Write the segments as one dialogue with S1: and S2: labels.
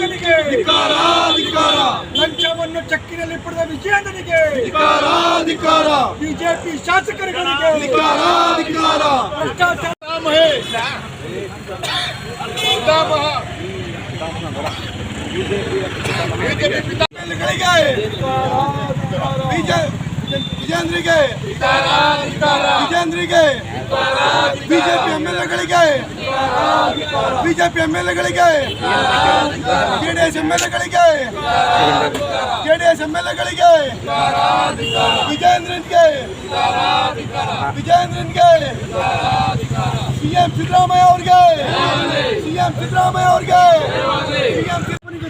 S1: ವಿಜಯೇಂದ್ರನಿಗೆ
S2: ಧಿಕಾರ ಧಿಕಾರ
S1: ಲಂಚವನ್ನು ಚೆಕ್ಕಿನಲ್ಲಿ ಪಡೆದ ವಿಜಯೇಂದ್ರನಿಗೆ
S2: ಧಿಕಾರ ಧಿಕಾರ
S1: ಬಿಜೆಪಿ ಶಾಸಕರುಗಳಿಗೆ.
S2: ಧಿಕಾರ ಧಿಕ್ಕಾರ
S1: ಭ್ರಷ್ಟಾಚಾರ.
S2: ಬಿಜೆಪಿ ವಿಜಯ ವಿಜೇಂದ್ರಿಗೆ. ವಿಜೇಂದ್ರಿಗೆ. ಬಿಜೆಪಿ ಎಂ ಎಲ್ ಎಗಳಿಗೆ ಬಿಜೆಪಿ ಎಂ ಎಲ್ ಎಗಳಿಗೆ ಜೆಡಿಎಸ್ ಎಂ ಎಲ್ ಎಗಳಿಗೆ ಜೆಡಿಎಸ್ ಎಂ ಎಲ್ ಎಗಳಿಗೆ ವಿಜೇಂದ್ರನ್ಗೆ. ವಿಜೇಂದ್ರನ್ಗೆ. ಸಿಎಂ ಸಿದ್ದರಾಮಯ್ಯ ಅವ್ರಿಗೆ. ಸಿಎಂ ಸಿದ್ದರಾಮಯ್ಯ ಅವ್ರಿಗೆ.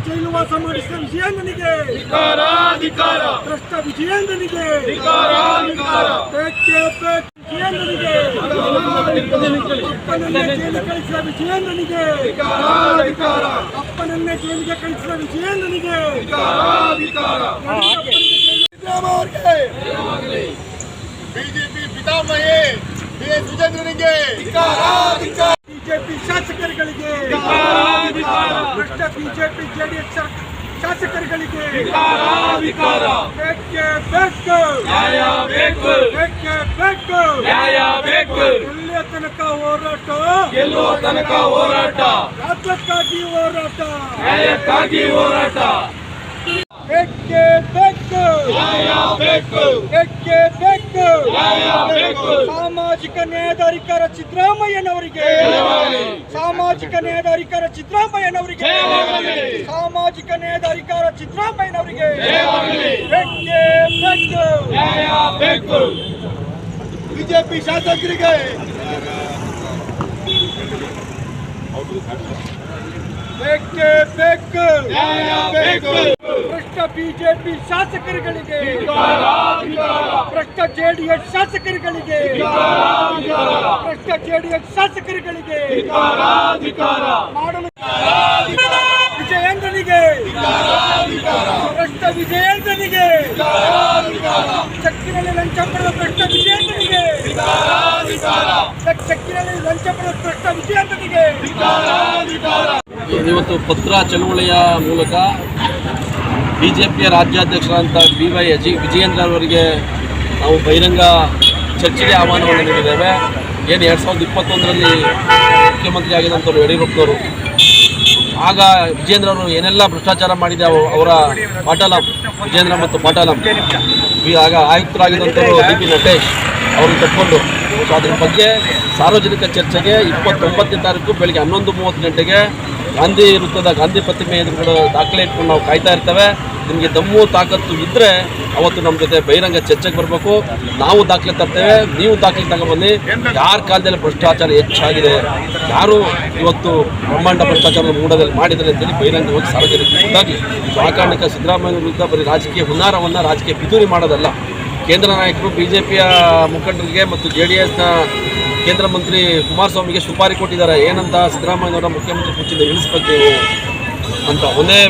S2: ಸಿಎಂ
S1: ಅವನಿಗೆ ಜೈಲು ವಾಸ ಮಾಡಿಸಿದ ವಿಜಯೇಂದ್ರನಿಗೆ
S2: ಧಿಕ್ಕಾರ
S1: ಭ್ರಷ್ಟ ವಿಜಯೇಂದ್ರನಿಗೆ ಬೇಕೇ ಬೇಕು ವಿಜಯೇಂದ್ರನಿಗೆ ಅಪ್ಪನನ್ನೇ ಜೈಲು ಕಳಿಸಿದ ವಿಜಯೇಂದ್ರನಿಗೆ ಅಪ್ಪನನ್ನೇ ಜೈಲಿಗೆ ಕಳಿಸಿದ ವಿಜಯೇಂದ್ರನಿಗೆ
S2: ಸಿದ್ದರಾಮಯ್ಯ ಅವ್ರಿಗೆ
S3: ಬಿಜೆಪಿ ಪಿತಾಮಹಿ ಬಿ ಎಸ್ ವಿಜೇಂದ್ರನಿಗೆ
S1: ಬಿಜೆಪಿ ಶಾಸಕರುಗಳಿಗೆ ಭ್ರಷ್ಟ ಬಿಜೆಪಿ ಜೆಡಿಎಸ್ ಶಾಸಕರುಗಳಿಗೆ ಬೇಕೇ ಬೇಕು. ಬೇಕೇ. ಬೇಕು ಎಲ್ಲಿಯ ತನಕ ಹೋರಾಟ.
S2: ಗೆಲ್ಲುವ ತನಕ ಹೋರಾಟ.
S1: ರಾಜ್ಯಕ್ಕಾಗಿ ಹೋರಾಟ.
S2: ನ್ಯಾಯಕ್ಕಾಗಿ ಹೋರಾಟ.
S1: ಬೇಕೇ ಬೇಕು
S2: ಬೇಕು
S1: ಎಕ್ಕೆ ಬೇಕು
S2: ಬೇಕು
S1: ಸಾಮಾಜಿಕ ನ್ಯಾಯದ ಅಧಿಕಾರ ಸಿದ್ದರಾಮಯ್ಯನವರಿಗೆ. ಸಾಮಾಜಿಕ ನ್ಯಾಯಾಧಿಕಾರ ಸಿದ್ದರಾಮಯ್ಯನವರಿಗೆ. ಸಾಮಾಜಿಕ ನ್ಯಾಯಾಧಿಕಾರ ಸಿದ್ದರಾಮಯ್ಯನವರಿಗೆ. ಎಕ್ಕೆ ಬೇಕು
S2: ನ್ಯಾಯ ಬೇಕು ಬಿಜೆಪಿ ಶಾಸಕರಿಗೆ
S1: ಬೇಕೇ ಬೇಕು ಬಿಜೆಪಿ ಶಾಸಕರುಗಳಿಗೆ ಭ್ರಷ್ಟ ಜೆಡಿಎಸ್ ಶಾಸಕರುಗಳಿಗೆ ಭ್ರಷ್ಟ ಜೆಡಿಎಸ್ ಶಾಸಕರುಗಳಿಗೆ ಮಾಡಲು ವಿಜಯೇಂದ್ರನಿಗೆ ಭ್ರಷ್ಟ ವಿಜಯೇಂದ್ರನಿಗೆ ಚಕ್ಕಿನಲ್ಲಿ ಲಂಚ ಪಡೆದ ಭ್ರಷ್ಟ ವಿಜಯೇಂದ್ರನಿಗೆ ಚಕ್ಕಿನಲ್ಲಿ ಲಂಚ ಪಡೆದ ಭ್ರಷ್ಟ ವಿಜಯೇಂದ್ರನಿಗೆ
S4: ಇವತ್ತು ಪತ್ರ ಚಳುವಳಿಯ ಮೂಲಕ ಬಿ ಜೆ ಪಿಯ ರಾಜ್ಯಾಧ್ಯಕ್ಷರಾದಂಥ ಬಿ ವೈ ಅಜಿ ವಿಜಯೇಂದ್ರ ಅವರಿಗೆ ನಾವು ಬಹಿರಂಗ ಚರ್ಚೆಗೆ ಆಹ್ವಾನವನ್ನು ನೀಡಿದ್ದೇವೆ. ಏನು ಎರಡು ಸಾವಿರದ ಇಪ್ಪತ್ತೊಂದರಲ್ಲಿ ಮುಖ್ಯಮಂತ್ರಿ ಆಗಿದ್ದಂಥವ್ರು ಯಡಿಯೂರಪ್ಪನವರು. ಆಗ ವಿಜೇಂದ್ರ ಅವರು ಏನೆಲ್ಲ ಭ್ರಷ್ಟಾಚಾರ ಮಾಡಿದೆ ಅವ- ಅವರ ಪಾಟಲಂ, ವಿಜೇಂದ್ರ ಮತ್ತು ಪಾಟಲಂ. ಬಿ ಆಗ ಆಯುಕ್ತರಾಗಿದ್ದಂಥವರು ಡಿ ಪಿ ನಟೇಶ್ ಅವರು ತಕ್ಕೊಂಡು ಸೊ ಅದ್ರ ಬಗ್ಗೆ ಸಾರ್ವಜನಿಕ ಚರ್ಚೆಗೆ ಇಪ್ಪತ್ತೊಂಬತ್ತನೇ ತಾರೀಕು ಬೆಳಗ್ಗೆ ಹನ್ನೊಂದು ಮೂವತ್ತು ಗಂಟೆಗೆ ಗಾಂಧಿ ವೃತ್ತದ ಗಾಂಧಿ ಪ್ರತಿಮೆ ಎದುರುಗಡೆ ದಾಖಲೆ ಇಟ್ಕೊಂಡು ನಾವು ಕಾಯ್ತಾ ಇರ್ತೇವೆ. ನಿಮಗೆ ದಮ್ಮು ತಾಕತ್ತು ಇದ್ದರೆ ಅವತ್ತು ನಮ್ಮ ಜೊತೆ ಬಹಿರಂಗ ಚರ್ಚೆಗೆ ಬರಬೇಕು. ನಾವು ದಾಖಲೆ ತರ್ತೇವೆ. ನೀವು ದಾಖಲೆ ತಗೊಂಡ್ಬನ್ನಿ ಯಾರ ಕಾಲದಲ್ಲಿ ಭ್ರಷ್ಟಾಚಾರ ಹೆಚ್ಚಾಗಿದೆ, ಯಾರು ಇವತ್ತು ಬ್ರಹ್ಮಾಂಡ ಭ್ರಷ್ಟಾಚಾರ ಮೂಡದಲ್ಲಿ ಮಾಡಿದ್ದಾರೆ ಅಂತೇಳಿ ಬಹಿರಂಗವಾಗಿ ಸಾರ್ವಜನಿಕ ಸಾಕಾರಣಿಕ ಆ ಸಿದ್ದರಾಮಯ್ಯ ವಿರುದ್ಧ ಬರೀ ರಾಜಕೀಯ ಹುನ್ನಾರವನ್ನು ರಾಜಕೀಯ ಪಿತೂರಿ ಮಾಡೋದಲ್ಲ. ಕೇಂದ್ರ ನಾಯಕರು ಬಿ ಜೆ ಪಿಯ ಮುಖಂಡರಿಗೆ ಮತ್ತು ಜೆ ಡಿ ಎಸ್ನ ಕೇಂದ್ರ ಮಂತ್ರಿ ಕುಮಾರಸ್ವಾಮಿಗೆ ಸುಪಾರಿ ಕೊಟ್ಟಿದ್ದಾರೆ. ಏನಂತ ಸಿದ್ದರಾಮಯ್ಯನವರ ಮುಖ್ಯಮಂತ್ರಿ ಕುರ್ಚಿಯಿಂದ ಇಳಿಸ್ಬೇಕು ಅಂತ ಒಂದೇ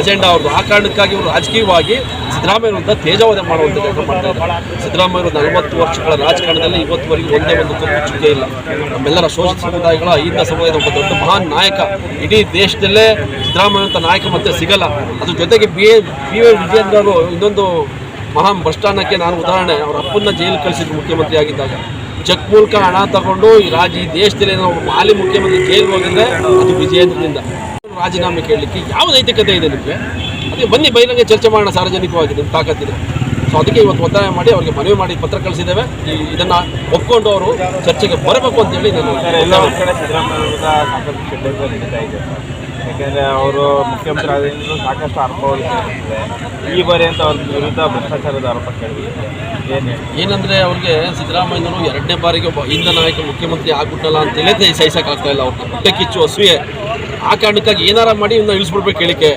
S4: ಅಜೆಂಡಾ ಅವ್ರದ್ದು. ಆ ಕಾರಣಕ್ಕಾಗಿ ಇವರು ರಾಜಕೀಯವಾಗಿ ಸಿದ್ದರಾಮಯ್ಯ ವಿರುದ್ಧ ತೇಜಾವಧಿ ಮಾಡುವಂಥ ಕೆಲಸ ಮಾಡ್ತಾರೆ ಸಿದ್ದರಾಮಯ್ಯರು ನಲವತ್ತು ವರ್ಷಗಳ ರಾಜಕಾರಣದಲ್ಲಿ ಇವತ್ತುವರೆಗೂ ಒಂದೇ ಒಂದು ತುಂಬ ಚುಕ್ಕೆ ಇಲ್ಲ. ನಮ್ಮೆಲ್ಲರ ಶೋಷಿತ ಸಮುದಾಯಗಳ ಅಹಿಂದ ಸಮುದಾಯದ ಒಬ್ಬ ದೊಡ್ಡ ಮಹಾನ್ ನಾಯಕ. ಇಡೀ ದೇಶದಲ್ಲೇ ಸಿದ್ದರಾಮಯ್ಯ ಅಂತ ನಾಯಕ ಮತ್ತೆ ಸಿಗಲ್ಲ. ಅದ್ರ ಜೊತೆಗೆ B A, B Y Vijayendra ಅವರು ಇನ್ನೊಂದು ಮಹಾನ್ ಭ್ರಷ್ಟಾನಕ್ಕೆ ನಾನು ಉದಾಹರಣೆ. ಅವರ ಅಪ್ಪನ್ನ ಜೈಲು ಕಳಿಸಿದ್ರು ಮುಖ್ಯಮಂತ್ರಿ ಆಗಿದ್ದಾಗ. ಚೆಕ್ ಮೂಲಕ ಹಣ ತಗೊಂಡು ಈ ರಾಜ್ಯ ಈ ದೇಶದಲ್ಲಿ ನಾವು ಮಾಲಿ ಮುಖ್ಯಮಂತ್ರಿ ಜೈಲಿಗೆ ಹೋಗಿದ್ರೆ ಅದು ವಿಜಯೇಂದ್ರದಿಂದ ರಾಜೀನಾಮೆ ಕೇಳಲಿಕ್ಕೆ ಯಾವ ನೈತಿಕತೆ ಇದೆ ನಿಮಗೆ? ಅದೇ ಬನ್ನಿ, ಬಹಿರಂಗ ಚರ್ಚೆ ಮಾಡೋಣ ಸಾರ್ವಜನಿಕವಾಗಿ ನಿಮ್ಮ ತಾಕತ್ತಿದೆ. ಸೊ ಅದಕ್ಕೆ ಇವತ್ತು ಒತ್ತಾಯ ಮಾಡಿ, ಅವರಿಗೆ ಮನವಿ ಮಾಡಿ ಪತ್ರ ಕಳಿಸಿದ್ದೇವೆ. ಇದನ್ನು ಒಪ್ಕೊಂಡು ಅವರು ಚರ್ಚೆಗೆ ಬರಬೇಕು ಅಂತೇಳಿ ನಾನು
S5: ಎಲ್ಲ ಯಾಕೆಂದ್ರೆ ಅವರು ಮುಖ್ಯಮಂತ್ರಿ ಆದ್ರಿಂದ ಸಾಕಷ್ಟು ಆರೋಪಗಳು ಈ ಬಾರಿ ಅಂತ ಅವ್ರ ವಿರುದ್ಧ ಭ್ರಷ್ಟಾಚಾರದ ಆರೋಪ ಕೇಳಿದೆ ಏನು ಹೇಳಿ
S4: ಏನಂದ್ರೆ ಅವ್ರಿಗೆ ಸಿದ್ದರಾಮಯ್ಯನವರು ಎರಡನೇ ಬಾರಿಗೆ ಒಬ್ಬ ಹಿಂದ ನಾಯಕ ಮುಖ್ಯಮಂತ್ರಿ ಆಗ್ಬಿಟ್ಟಲ್ಲ ಅಂತೇಳಿ ಸಹಿಸಕ್ಕಾಗ್ತಾ ಇಲ್ಲ ಅವ್ರಿಗೆ ಪುಟ್ಟ ಕಿಚ್ಚು ಅಸೂಯೆ ಆ ಕಾರಣಕ್ಕಾಗಿ ಏನಾರ ಮಾಡಿ ಇವನ್ನ ಇಳಿಸ್ಬಿಡ್ಬೇಕು ಹೇಳಿಕೆ.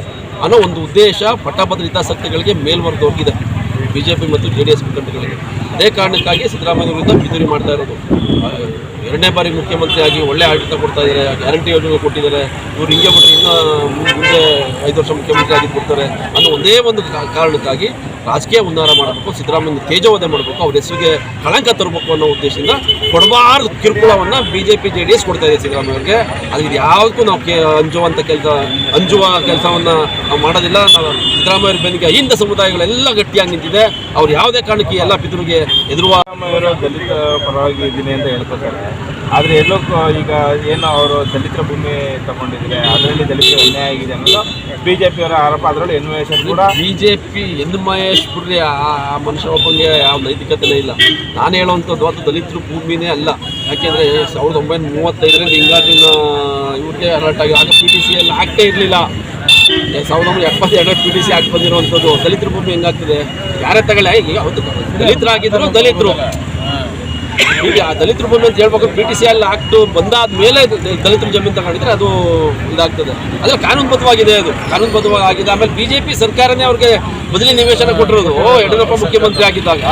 S4: ಅನ್ನೋ ಒಂದು ಉದ್ದೇಶ ಪಟ್ಟಭದ್ರ ಹಿತಾಸಕ್ತಿಗಳಿಗೆ ಮೇಲ್ವರೆದೋಗಿದೆ ಬಿ ಜೆ ಮತ್ತು ಜೆ ಡಿ ಎಸ್ ಮುಖಂಡಗಳಿಗೆ. ಅದೇ ಕಾರಣಕ್ಕಾಗಿ ಸಿದ್ದರಾಮಯ್ಯ ವಿರುದ್ಧ ಬಿದುರಿ ಮಾಡ್ತಾ ಇರೋದು. ಎರಡನೇ ಬಾರಿ ಮುಖ್ಯಮಂತ್ರಿಯಾಗಿ ಒಳ್ಳೆ ಆಡಳಿತ ಕೊಡ್ತಾ ಇದ್ದಾರೆ. ಗ್ಯಾರಂಟಿ ಯೋಜನೆ ಕೊಟ್ಟಿದ್ದಾರೆ. ಇವ್ರು ಹಿಂಗೆ ಬಿಟ್ಟು ಇನ್ನೂ ಮುಂದೆ ಐದು ವರ್ಷ ಮುಖ್ಯಮಂತ್ರಿ ಆಗಿ ಕೊಡ್ತಾರೆ ಅನ್ನೋ ಒಂದೇ ಒಂದು ಕಾರಣಕ್ಕಾಗಿ ರಾಜಕೀಯ ಉನ್ನಾರ ಮಾಡಬೇಕು ಸಿದ್ದರಾಮಯ್ಯ ತೇಜವಧೆ ಮಾಡಬೇಕು, ಅವ್ರ ಹೆಸರಿಗೆ ಕಳಂಕ ತರಬೇಕು ಅನ್ನೋ ಉದ್ದೇಶದಿಂದ ಕೊಡಬಾರ್ದು ಕಿರುಕುಳವನ್ನು B J P J D S ಕೊಡ್ತಾ ಇದೆ ಸಿದ್ದರಾಮಯ್ಯವ್ರಿಗೆ ಅದು ಇದು ಯಾವುದಕ್ಕೂ ನಾವು ಕೆ ಅಂಜುವಂಥ ಕೆಲಸ, ಅಂಜುವ ಕೆಲಸವನ್ನು ನಾವು ಮಾಡೋದಿಲ್ಲ. ನಾವು ಸಿದ್ದರಾಮಯ್ಯ ಅವ್ರ ಬೆನ್ನಿಗೆ ಅಹಿಂದ ಸಮುದಾಯಗಳೆಲ್ಲ ಗಟ್ಟಿಯಾಗಿ ನಿಂತಿದೆ. ಅವ್ರು ಯಾವುದೇ ಕಾರಣಕ್ಕೆ ಎಲ್ಲ ಪಿತೃಗೆ ಎದುರುವ
S5: ಸಿದ್ದರಾಮಯ್ಯವರು ದಲಿತ ಪರವಾಗಿ ಇದ್ದೀನಿ ಅಂತ ಹೇಳ್ಕೊತಾರೆ ಆದರೆ ಎಲ್ಲೋ ಈಗ ಏನು ಅವರು ದಲಿತರ ಭೂಮಿ ತಗೊಂಡಿದ್ದಾರೆ ಅದರಲ್ಲಿ ದಲಿತರು ಅನ್ಯಾಯ ಆಗಿದೆ ಅನ್ನೋದು ಬಿ ಜೆ ಪಿಯವರ ಆರೋಪ. ಅದರಲ್ಲಿ ಎನ್ವೇಷನ್ ಕೂಡ
S4: B J P N Mahesh ಬಿಡ್ರಿ ಆ ಮನುಷ್ಯ ಒಬ್ಬನಿಗೆ ಯಾವ ನೈತಿಕತೆನೇ ಇಲ್ಲ. ನಾನು ಹೇಳುವಂಥದ್ದು ಅದು ದಲಿತರು ಭೂಮಿನೇ ಅಲ್ಲ. ಯಾಕೆಂದರೆ ಸಾವಿರದ ಒಂಬೈನೂರ ಮೂವತ್ತೈದರಲ್ಲಿ ಹಿಂಗಾರಿನ ಇವ್ರಿಗೆ ಅಲರ್ಟ್ ಆಗಿ ಆಗ ಪಿ ಟಿ ಸಿ ಎಲ್ಲ ಆಗ್ತೇ ಇರಲಿಲ್ಲ. ಸಾವಿರದ ಒಂಬೈನೂರ ಎಪ್ಪತ್ತೆರಡು ಪಿ ಟಿ ಸಿ ಆಗಿ ಬಂದಿರುವಂಥದ್ದು ದಲಿತರ ಭೂಮಿ ಹೆಂಗಾಗ್ತದೆ? ಯಾರೇ ತಗೊಳ್ಳಿ ಹೌದು ದಲಿತರಾಗಿದ್ದರು ದಲಿತರು. ಈಗ ಆ ದಲಿತರು ಬಂದು ಅಂತ ಹೇಳ್ಬೇಕು ಪಿ ಟಿ ಸಿ ಅಲ್ಲಿ ಆಕ್ಟ್ ಬಂದಾದ ಮೇಲೆ ದಲಿತರ ಜಮೀನು ತಗೊಂಡಿದ್ರೆ ಅದು ಇದಾಗ್ತದೆ. ಅದ್ರ ಕಾನೂನುಬದ್ಧವಾಗಿದೆ ಅದು. ಕಾನೂನುಬದ್ಧವಾಗಿದೆ ಆಮೇಲೆ ಬಿ ಜೆ ಪಿ ಸರ್ಕಾರನೇ ಅವ್ರಿಗೆ ಬದಲಿ ನಿವೇಶನ ಕೊಟ್ಟಿರೋದು. ಯಡಿಯೂರಪ್ಪ ಮುಖ್ಯಮಂತ್ರಿ ಆಗಿದ್ದಾಗ.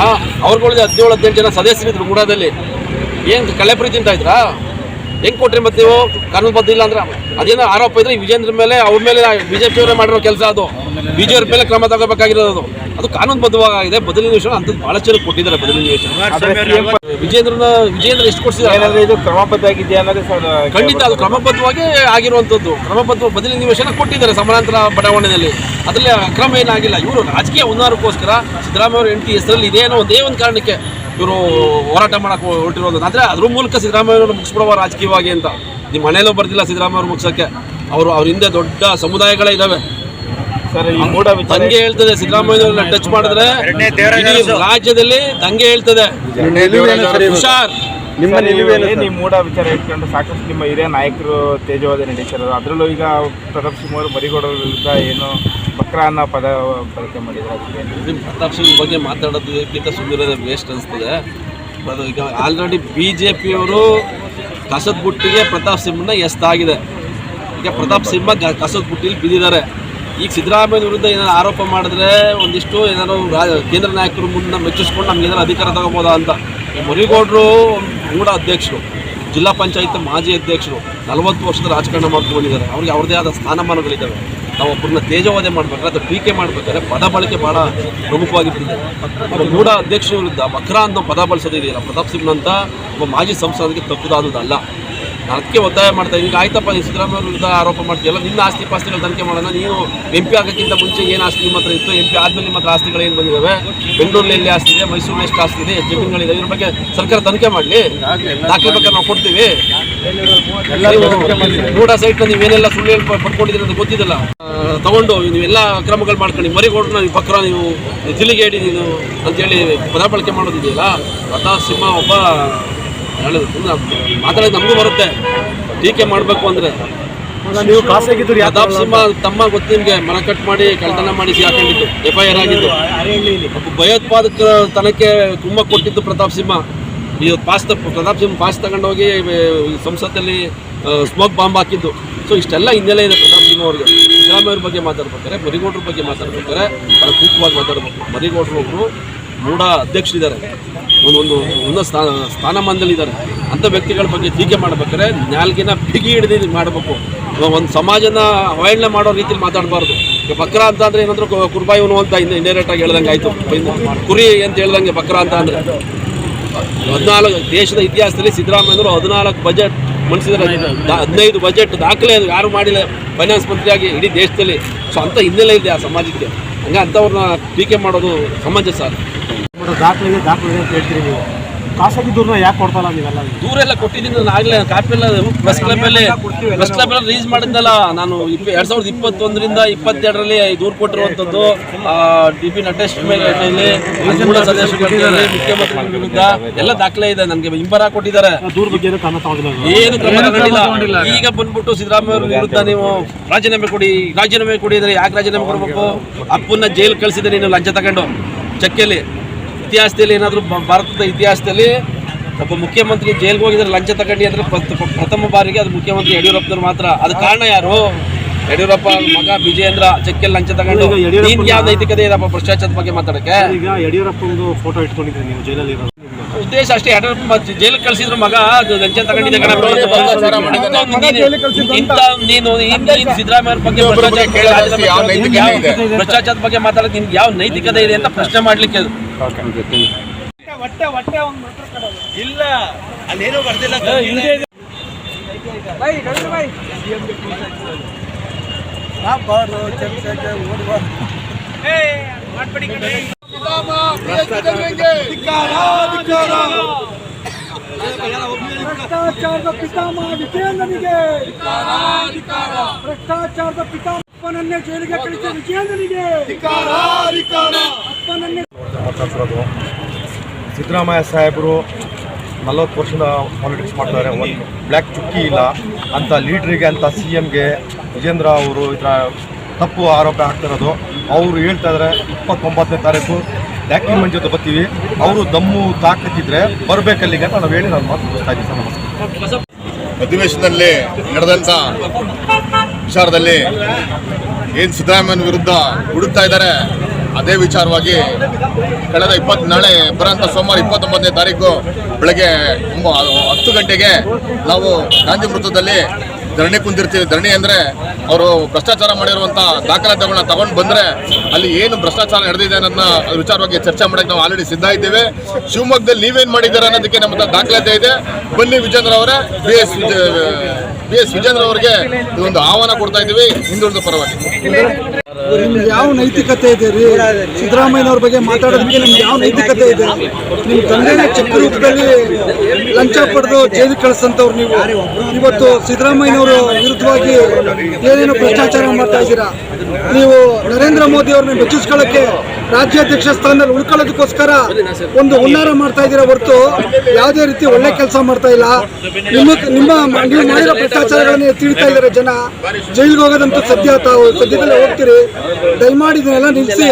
S4: ಅವ್ರುಗಳಿಗೆ ಹದಿನೇಳು, ಹದಿನೆಂಟು ಜನ ಸದಸ್ಯರಿದ್ರು ಗುಡದಲ್ಲಿ. ಏನು ಕಳೆ ಪ್ರೀತಿ ಇದ್ರಾ? ಹೆಂಗ್ ಕೊಟ್ರಿ ಮತ್ತೆ ನೀವು? ಕಾನೂನುಬದ್ಧ ಇಲ್ಲ ಅಂದ್ರೆ ಅದೇನೋ ಆರೋಪ ಇದ್ರೆ ವಿಜೇಂದ್ರ ಮೇಲೆ ಅವ್ರ ಮೇಲೆ ಬಿಜೆಪಿ ಅವರೇ ಮಾಡಿರೋ ಕೆಲಸ ಅದು. ಬಿಜೆಪಿ ಮೇಲೆ ಕ್ರಮ ತಗೋಬೇಕಾಗಿರೋದು ಅದು. ಅದು ಕಾನೂನುಬದ್ಧವಾಗಿದೆ ಬದಲಿ ನಿವೇಶನ ಅಂತ ಬಹಳ ಚೆನ್ನಾಗಿ ಕೊಟ್ಟಿದ್ದಾರೆ ಬದಲಿ ನಿವೇಶನ ವಿಜೇಂದ್ರನ ವಿಜೇಂದ್ರ ಎಷ್ಟು ಕೊಡ್ಸಿದ್ದಾರೆ?
S5: ಏನಾದರೂ ಇದು ಕ್ರಮಬದ್ಧವಾಗಿದೆಯಾ ಅನ್ನೋದೇ ಸರ್
S4: ಖಂಡಿತ ಅದು ಕ್ರಮಬದ್ಧವಾಗಿ ಆಗಿರುವಂಥದ್ದು. ಕ್ರಮಬದ್ಧ ಬದಲಿ ನಿವೇಶನ ಕೊಟ್ಟಿದ್ದಾರೆ ಸಮಾನಾಂತರ ಬಡಾವಣೆಯಲ್ಲಿ. ಅದರಲ್ಲಿ ಅಕ್ರಮ ಏನಾಗಿಲ್ಲ. ಇವರು ರಾಜಕೀಯ ಉನ್ನಾರಕ್ಕೋಸ್ಕರ ಸಿದ್ದರಾಮಯ್ಯ ಅವರ ಹೆಂಡತಿ ಹೆಸರಲ್ಲಿ ಇದೇನೋ ಒಂದೇ ಒಂದು ಕಾರಣಕ್ಕೆ ಇವರು ಹೋರಾಟ ಮಾಡಕ್ಕೆ ಹೊರಟಿರೋದು. ಅಂದರೆ ಅದ್ರ ಮೂಲಕ ಸಿದ್ದರಾಮಯ್ಯವರು ಮುಗಿಸ್ಬಿಡುವ ರಾಜಕೀಯವಾಗಿ ಅಂತ. ನಿಮ್ಮ ಮನೆಯಲ್ಲೂ ಬರ್ತಿಲ್ಲ ಸಿದ್ದರಾಮಯ್ಯ ಅವ್ರು ಮುಗಿಸೋಕ್ಕೆ. ಅವರು ಅವ್ರ ಹಿಂದೆ ದೊಡ್ಡ ಸಮುದಾಯಗಳೇ ಇದ್ದಾವೆ ದಂಗೆ ಹೇಳ್ತದೆ ಸಿದ್ದರಾಮಯ್ಯವ್ರನ್ನ ಟಚ್ ಮಾಡಿದ್ರೆ ರಾಜ್ಯದಲ್ಲಿ ದಂಗೆ ಹೇಳ್ತದೆ. ಹುಷಾರ್.
S5: ನಿಮ್ಮ ನಿಲುವೇನು ನಿಮ್ಮ ಮೂಢ ವಿಚಾರ ಇಟ್ಕೊಂಡು ಸಾಕಷ್ಟು ನಿಮ್ಮ ಹಿರಿಯ ನಾಯಕರು ತೇಜವಾದ ನಡೀತಿರೋದು ಅದರಲ್ಲೂ ಈಗ ಪ್ರತಾಪ್ ಸಿಂಹ ಅವರು ಬರಿಗೌಡರ ವಿರುದ್ಧ ಏನು ಬಕ್ರ ಅನ್ನೋ ಪದ ಬಳಕೆ ಮಾಡಿದ್ರು ಅದಕ್ಕೆ
S4: ನಿಮ್ಮ ಪ್ರತಾಪ್ ಸಿಂಗ್ ಬಗ್ಗೆ ಮಾತಾಡೋದಕ್ಕಿಂತ ಸುಂದರದ ವೇಸ್ಟ್ ಅನಿಸ್ತದೆ. ಅದು ಈಗ ಆಲ್ರೆಡಿ ಬಿ ಜೆ ಪಿಯವರು ಕಸದ ಬುಟ್ಟಿಗೆ ಪ್ರತಾಪ್ ಸಿಂಹನ ಎಸ್ತಾಗಿದೆ ಈಗ ಪ್ರತಾಪ್ ಸಿಂಹ ಗ- ಕಸದ ಬುಟ್ಟಿಲಿ ಬಿದ್ದಿದ್ದಾರೆ. ಈಗ ಸಿದ್ದರಾಮಯ್ಯ ವಿರುದ್ಧ ಏನಾದ್ರು ಆರೋಪ ಮಾಡಿದ್ರೆ ಒಂದಿಷ್ಟು ಏನಾದ್ರು ರಾ- ಕೇಂದ್ರ ನಾಯಕರು ಮುಂದೆ ಮೆಚ್ಚಿಸ್ಕೊಂಡು ನಮ್ಗೆ ಏನಾದ್ರು ಅಧಿಕಾರ ತಗೋಬೋದಾ ಅಂತ. ಈ ಮರಿಗೌಡರು ಮೂಡ ಅಧ್ಯಕ್ಷರು, ಜಿಲ್ಲಾ ಪಂಚಾಯತ್ ಮಾಜಿ ಅಧ್ಯಕ್ಷರು ನಲವತ್ತು ವರ್ಷದ ರಾಜಕಾರಣ ಮಾಡ್ಕೊಂಡಿದ್ದಾರೆ ಅವ್ರಿಗೆ ಅವ್ರದೇ ಆದ ಸ್ಥಾನಮಾನಗಳಿದ್ದಾವೆ. ನಾವು ಒಬ್ಬರನ್ನ ತೇಜವಾದೆ ಮಾಡಬೇಕಾದ್ರೆ ಅಥವಾ ಟೀಕೆ ಮಾಡಬೇಕಾದ್ರೆ ಪದ ಬಳಕೆ ಭಾಳ ಪ್ರಮುಖವಾಗಿರ್ತದೆ ಮೂಡ ಅಧ್ಯಕ್ಷರ ವಿರುದ್ಧ ಬಕ್ರಾ ಅಂತ ಪದ ಬಳಸೋದಿದೆಯಲ್ಲ ಪ್ರತಾಪ್ ಸಿಂಗ್ ಅಂತ ಒಬ್ಬ ಮಾಜಿ ಸಂಸದಕ್ಕೆ ತಪ್ಪುದಾದದಲ್ಲ ಅದಕ್ಕೆ ಒತ್ತಾಯ ಮಾಡ್ತಾ ಈಗ ಆಯ್ತಪ್ಪ, ನೀವು ಸಿದ್ದರಾಮಯ್ಯ ವಿರುದ್ಧ ಆರೋಪ ಮಾಡ್ತೀಯಲ್ಲ, ನಿನ್ನ ಆಸ್ತಿ ಪಾಸ್ತಿಗಳು ತನಿಖೆ ಮಾಡೋಣ. ನೀವು ಎಂ ಪಿ ಆಗೋಕ್ಕಿಂತ ಮುಂಚೆ ಏನು ಆಸ್ತಿ ನಿಮ್ಮ ಹತ್ರ ಇತ್ತು? ಎಂ ಪಿ ಆದಮೇಲೆ ನಿಮ್ಮ ಆಸ್ತಿಗಳು ಏನು ಬಂದಿದ್ದಾವೆ ಬೆಂಗಳೂರಲ್ಲಿ ಆಸ್ತಿ ಇದೆ? ಮೈಸೂರಲ್ಲಿ ಎಷ್ಟು ಆಸ್ತಿ ಇದೆ? ಜಮೀನುಗಳಿದೆ ಇದ್ರ ಬಗ್ಗೆ ಸರ್ಕಾರ ತನಿಖೆ ಮಾಡಲಿ. ದಾಖಲೆ ಬಗ್ಗೆ ನಾವು ಕೊಡ್ತೀವಿ. ಕೂಡ ಸೈಟ್ ನೀವೇನೆಲ್ಲ ಸುಳ್ಳು ಹೇಳಿ ಪಡ್ಕೊಂಡಿದ್ದೀರಿ ಅಂತ ಗೊತ್ತಿದ್ದಲ್ಲ. ತಗೊಂಡು ನೀವೆಲ್ಲ ಕ್ರಮಗಳು ಮಾಡ್ಕೊಂಡು ಮರಿಗೌಡ್ರನ್ನ ನೀವು ಪಕ್ರ ನೀವು ತಿಲಿಗೇಡಿ ನೀನು ಅಂತೇಳಿ ಪದ ಬಳಕೆ ಮಾಡೋದಿದೆಯಲ್ಲ ಪ್ರತಾಪ್ ಸಿಂಹ ಒಬ್ಬ ಹೇಳೋದು ಸುಮ್ಮನೆ ಮಾತಾಡೋದು ನಮಗೂ ಬರುತ್ತೆ. ಟೀಕೆ ಮಾಡಬೇಕು ಅಂದರೆ
S6: ನೀವು ಖಾಸಗಿದ್ರು
S4: ಪ್ರತಾಪ್ ಸಿಂಹ ತಮ್ಮ ಗೊತ್ತು ನಿಮಗೆ ಮನ ಕಟ್ ಮಾಡಿ ಕಳ್ತನ ಮಾಡಿ ಹಾಕೊಂಡಿದ್ದು ಎಫ್ ಐ ಆರ್ ಆಗಿದ್ದು ಒಬ್ಬ ಭಯೋತ್ಪಾದಕ ತನಕ್ಕೆ ತುಂಬ ಕೊಟ್ಟಿದ್ದು ಪ್ರತಾಪ್ ಸಿಂಹ. ಈ ಪಾಸ್ ಪ್ರತಾಪ್ ಸಿಂಹ ಪಾಸ್ ತಗೊಂಡೋಗಿ ಸಂಸತ್ತಲ್ಲಿ ಸ್ಮೋಕ್ ಬಾಂಬ್ ಹಾಕಿದ್ದು. ಸೊ ಇಷ್ಟೆಲ್ಲ ಹಿನ್ನೆಲೆ ಇದೆ ಪ್ರತಾಪ್ ಸಿಂಹ ಅವ್ರಿಗೆ. ಸಿದ್ದರಾಮಯ್ಯ ಅವ್ರ ಬಗ್ಗೆ ಮಾತಾಡ್ಬೇಕಾರೆ ಮರಿಗೌಡ್ರ ಬಗ್ಗೆ ಮಾತಾಡ್ಬೇಕಾರೆ ಬಹಳ ಸೂಕ್ತವಾಗಿ ಮಾತಾಡ್ಬೇಕು. ಮರಿಗೌಡರು ಒಬ್ಬರು ಮೂಢ ಅಧ್ಯಕ್ಷರಿದ್ದಾರೆ. ಒಂದು ಒಂದು ಸ್ಥಾನ ಸ್ಥಾನಮಾನದಲ್ಲಿದ್ದಾರೆ ಅಂಥ ವ್ಯಕ್ತಿಗಳ ಬಗ್ಗೆ ಟೀಕೆ ಮಾಡ್ಬೇಕಾದ್ರೆ ನಾಲ್ಕಿನ ಬಿಗಿ ಹಿಡಿದು ಮಾಡಬೇಕು. ಒಂದು ಸಮಾಜನ ಅವಹೇಳನೆ ಮಾಡೋ ರೀತಿಲಿ ಮಾತಾಡಬಾರ್ದು. ಬಕ್ರ ಅಂತ ಅಂದರೆ ಏನಂದ್ರೆ ಕು- ಕುರ್ಬಾಯಿವನು ಅಂತ ಇನ್ನು ಇಂಡೈರೆಕ್ಟ್ ಆಗಿ ಹೇಳ್ದಂಗೆ ಆಯಿತು. ಕುರಿ ಅಂತ ಹೇಳ್ದಂಗೆ ಬಕ್ರ ಅಂತ ಅಂದರೆ. ಹದಿನಾಲ್ಕು, ದೇಶದ ಇತಿಹಾಸದಲ್ಲಿ ಸಿದ್ದರಾಮಯ್ಯವರು ಹದಿನಾಲ್ಕು ಬಜೆಟ್ ಮಂಡಿಸಿದ್ರೆ ಹದಿನೈದು ಬಜೆಟ್ ದಾಖಲೆ ಯಾರು ಮಾಡಿಲ್ಲ. ಫೈನಾನ್ಸ್ ಮಂತ್ರಿಯಾಗಿ ಇಡೀ ದೇಶದಲ್ಲಿ. ಸೊ ಅಂಥ ಹಿನ್ನೆಲೆ ಇದೆ ಆ ಸಮಾಜಕ್ಕೆ. ಹಂಗೆ ಅಂಥವ್ರನ್ನ ಟೀಕೆ ಮಾಡೋದು ಸಮಂಜಸ ಅಲ್ಲ
S6: ದಾಖಲೆ ದಾಖಲೆ ಅಂತ ಹೇಳ್ತೀರಿ ನೀವು. ಖಾಸಗಿ ದೂರನ ಯಾಕೆ ಕೊಡ್ತಲ್ಲ ನೀವೆಲ್ಲ?
S4: ದೂರ ಎಲ್ಲ ಕೊಟ್ಟಿದ್ದೀನಿ ನಾನು ಆಗಲೇ ಕಾಪಿ ಎಲ್ಲ ಪ್ರೆಸ್ ಬಸ್ ಕ್ಲಬ್ ಎಲ್ಲ ರಿಲೀಸ್ ಮಾಡಿದ್ದಲ್ಲ ನಾನು ಇಪ್ಪ ಎರಡು ಸಾವಿರದ ಇಪ್ಪತ್ತೊಂದರಿಂದ ಇಪ್ಪತ್ತೆರಡರಲ್ಲಿ ದೂರು ಕೊಟ್ಟಿರುವಂಥದ್ದು ಡಿ ಪಿ ನಟೇಶ್ ಮೇಲೆ ಮುಖ್ಯಮಂತ್ರಿ ವಿರುದ್ಧ ಎಲ್ಲ ದಾಖಲೆ ಇದೆ ನನಗೆ ಹಿಂಬರ ಕೊಟ್ಟಿದ್ದಾರೆ.
S6: ದೂರ ಬಗ್ಗೆ ಏನು ಕ್ರಮ ತಗೊಂಡಿಲ್ಲ
S4: ಈಗ. ಬಂದ್ಬಿಟ್ಟು ಸಿದ್ದರಾಮಯ್ಯ ಅವ್ರ ವಿರುದ್ಧ ನೀವು ರಾಜೀನಾಮೆ ಕೊಡಿ ರಾಜೀನಾಮೆ ಕೊಡಿ ಅಂದರೆ ಯಾಕೆ ರಾಜೀನಾಮೆ ಕೊಡಬೇಕು? ಅಪ್ಪನ್ನ ಜೈಲ್ ಕಳಿಸಿದೆ ನೀನು ಲಂಚ ತಗೊಂಡು ಚಕ್ಕೆಯಲ್ಲಿ. ಇತಿಹಾಸದಲ್ಲಿ ಏನಾದರೂ ಭಾರತದ ಇತಿಹಾಸದಲ್ಲಿ ಒಬ್ಬ ಮುಖ್ಯಮಂತ್ರಿ ಜೈಲ್ಗೆ ಹೋಗಿದ್ರೆ ಲಂಚ ತಗೊಂಡು ಅಂದರೆ ಪ್ರಥ- ಪ್ರಥಮ ಬಾರಿಗೆ ಅದು ಮುಖ್ಯಮಂತ್ರಿ ಯಡಿಯೂರಪ್ಪನವ್ರು ಮಾತ್ರ. ಅದು ಕಾರಣ ಯಾರು? ಯಡಿಯೂರಪ್ಪ ಮಗ ವಿಜಯೇಂದ್ರ ಚಕ್ಕೆ ಲಂಚ ತಗೊಂಡು ನೀನ್ ಯಾವ ನೈತಿಕತೆ ಇದಪ್ಪ ಭ್ರಷ್ಟಾಚಾರದ ಬಗ್ಗೆ ಮಾತಾಡಕ್ಕೆ?
S6: ಈಗ ಯಡಿಯೂರಪ್ಪ ಒಂದು ಫೋಟೋ ಇಟ್ಕೊಂಡಿದ್ರೆ ನೀವು ಜೈಲಲ್ಲಿ ಇರೋದು.
S4: ಉದ್ದೇಶ ಅಷ್ಟೇ ಯಡಿಯೂರಪ್ಪ ಜೈಲಿಗೆ ಕಳಿಸಿದ್ರು ಮಗ ಅದು ಲಂಚ ತಗೊಂಡಿದ್ದೆ. ಇಂಥ ನೀನು ನೀನು ಸಿದ್ದರಾಮಯ್ಯ ಬಗ್ಗೆ? ಭ್ರಷ್ಟಾಚಾರದ ಬಗ್ಗೆ ಮಾತಾಡೋದು ನಿಮ್ಗೆ ಯಾವ ನೈತಿಕತೆ ಇದೆ ಅಂತ ಪ್ರಶ್ನೆ ಮಾಡ್ಲಿಕ್ಕೆ ಅದು.
S1: ಹೊಟ್ಟೆ ಹೊಟ್ಟೆ ಒಂದು ಮಾತ್ರ ಕಡೋದು
S4: ಇಲ್ಲ ಅಲ್ಲೇನೋ ಬರ್ದಿಲ್ಲ
S1: ಬೈ ಗಂಡು ಬೈ. ಏ ಮಾಡ್ಬೇಡಿ ಕಣ್ರೀ.
S3: ಪಿತಾಮಹ ವಿಜೇಂದ್ರನಿಗೆ
S1: ಭ್ರಷ್ಟಾಚಾರದ ಭ್ರಷ್ಟಾಚಾರದ ಪಿತಾಮಹನನ್ನೇ ಜೈಲಿಗೆ ಕಳಿಸಿದ ವಿಜಯೇಂದ್ರನಿಗೆ. ಅಪ್ಪನನ್ನೇ
S6: ಮಾತಾಡ್ತಿರೋದು ಸಿದ್ದರಾಮಯ್ಯ ಸಾಹೇಬರು ನಲವತ್ತು ವರ್ಷದ ಪಾಲಿಟಿಕ್ಸ್ ಮಾಡ್ತಾರೆ. ಒಂದು ಬ್ಲ್ಯಾಕ್ ಚುಕ್ಕಿ ಇಲ್ಲ. ಅಂತ ಲೀಡ್ರಿಗೆ ಅಂತ ಸಿ ಎಮ್ಗೆ ವಿಜೇಂದ್ರ ಅವರು ಇದರ ತಪ್ಪು ಆರೋಪ ಹಾಕ್ತಿರೋದು. ಅವರು ಹೇಳ್ತಾ ಇದ್ದಾರೆ ಇಪ್ಪತ್ತೊಂಬತ್ತನೇ ತಾರೀಕು ಡಾಕ್ಯುಮೆಂಟ್ ಜೊತೆ ಬರ್ತೀವಿ. ಅವರು ದಮ್ಮು ತಾಕತ್ತಿದ್ರೆ ಬರಬೇಕಲ್ಲಿಗೆ ಅಂತ ನಾವು ಹೇಳಿ ನಾನು ಮಾತು ಇದ್ದೀವಿ ಸರ್, ನಮಸ್ಕಾರ.
S3: ಅಧಿವೇಶನದಲ್ಲಿ ನಡೆದಂತ ವಿಚಾರದಲ್ಲಿ ಏನು ಸಿದ್ದರಾಮಯ್ಯನ ವಿರುದ್ಧ ಹುಡುಕ್ತಾ ಇದ್ದಾರೆ? ಅದೇ ವಿಚಾರವಾಗಿ ಕಳೆದ ಇಪ್ಪತ್ ನಾಳೆ ಬರೋಂಥ ಸೋಮವಾರ ಇಪ್ಪತ್ತೊಂಬತ್ತನೇ ತಾರೀಕು ಬೆಳಗ್ಗೆ ಹತ್ತು ಗಂಟೆಗೆ ನಾವು ಗಾಂಧಿ ವೃತ್ತದಲ್ಲಿ ಧರಣಿ ಕುಂತಿರ್ತೀವಿ ಧರಣಿ ಅಂದರೆ ಅವರು ಭ್ರಷ್ಟಾಚಾರ ಮಾಡಿರುವಂಥ ದಾಖಲಾತಿಗಳನ್ನ ತಗೊಂಡು ಬಂದರೆ ಅಲ್ಲಿ ಏನು ಭ್ರಷ್ಟಾಚಾರ ನಡೆದಿದೆ ಅನ್ನೋದನ್ನ ವಿಚಾರವಾಗಿ ಚರ್ಚೆ ಮಾಡೋಕ್ಕೆ ನಾವು ಆಲ್ರೆಡಿ ಸಿದ್ಧ ಇದ್ದೇವೆ. ಶಿವಮೊಗ್ಗದಲ್ಲಿ ನೀವೇನು ಮಾಡಿದ್ದೀರಾ ಅನ್ನೋದಕ್ಕೆ ನಮ್ಮ ದಾಖಲಾತಿ ಇದೆ. ಬನ್ನಿ ವಿಜೇಂದ್ರ ಅವರೇ. B S B S Vijendra ಅವರಿಗೆ ಇದೊಂದು ಆಹ್ವಾನ ಕೊಡ್ತಾ ಇದ್ದೀವಿ. ಹಿಂದುಳಿದ ಪರವಾಗಿ.
S7: ನಿಮ್ಗೆ ಯಾವ ನೈತಿಕತೆ ಇದೆ ರೀ? ಸಿದ್ದರಾಮಯ್ಯನವ್ರ ಬಗ್ಗೆ ಮಾತಾಡೋದಕ್ಕೆ ನಿಮ್ಗೆ ಯಾವ ನೈತಿಕತೆ ಇದೆ? ನಿಮ್ಮ ತಂದೆನ ಚಿಕ್ಕ ರೂಪದಲ್ಲಿ ಲಂಚ ಪಡೆದು ಜೈಲಿಗೆ ಕಳಿಸಂತವ್ರು ನೀವು. ಇವತ್ತು ಸಿದ್ದರಾಮಯ್ಯನವರು ವಿರುದ್ಧವಾಗಿ ಏನೇನು ಭ್ರಷ್ಟಾಚಾರ ಮಾಡ್ತಾ ಇದ್ದೀರಾ? ನೀವು ನರೇಂದ್ರ ಮೋದಿ ಅವ್ರನ್ನ ಮೆಚ್ಚಿಸ್ಕೊಳ್ಳೋಕ್ಕೆ ರಾಜ್ಯಾಧ್ಯಕ್ಷ ಸ್ಥಾನದಲ್ಲಿ ಉಳ್ಕೊಳ್ಳೋದಕ್ಕೋಸ್ಕರ ಒಂದು ಹುನ್ನಾರ ಮಾಡ್ತಾ ಇದ್ದೀರಾ ಹೊರತು ಯಾವುದೇ ರೀತಿ ಒಳ್ಳೆ ಕೆಲಸ ಮಾಡ್ತಾ ಇಲ್ಲ. ನಿಮ್ಮ ನಿಮ್ಮ ನೀವು ಮಾಡಿರೋ ಭ್ರಷ್ಟಾಚಾರಗಳನ್ನ ತಿಳಿತಾ ಇದ್ದಾರೆ ಜನ. ಜೈಲಿಗೆ ಹೋಗೋದಂತೂ ಸದ್ಯ ತಾವು ಸದ್ಯದಲ್ಲೇ ಹೋಗ್ತೀರಿ. ದಯಮಾಡಿ ಇದನ್ನೆಲ್ಲ ನಿಲ್ಲಿಸಿ.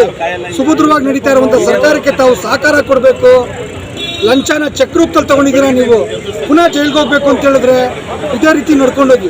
S7: ಸುಭದ್ರವಾಗಿ ನಡೀತಾ ಇರುವಂಥ ಸರ್ಕಾರಕ್ಕೆ ತಾವು ಸಹಕಾರ ಕೊಡಬೇಕು. ಲಂಚನ ಚೆಕ್ ರೂಪದಲ್ಲಿ ತಗೊಂಡಿದ್ದೀರಾ ನೀವು? ಪುನಃ ಜೈಲಿಗೆ ಹೋಗ್ಬೇಕು ಅಂತ ಹೇಳಿದ್ರೆ ಇದೇ ರೀತಿ ನಡ್ಕೊಂಡೋಗಿ.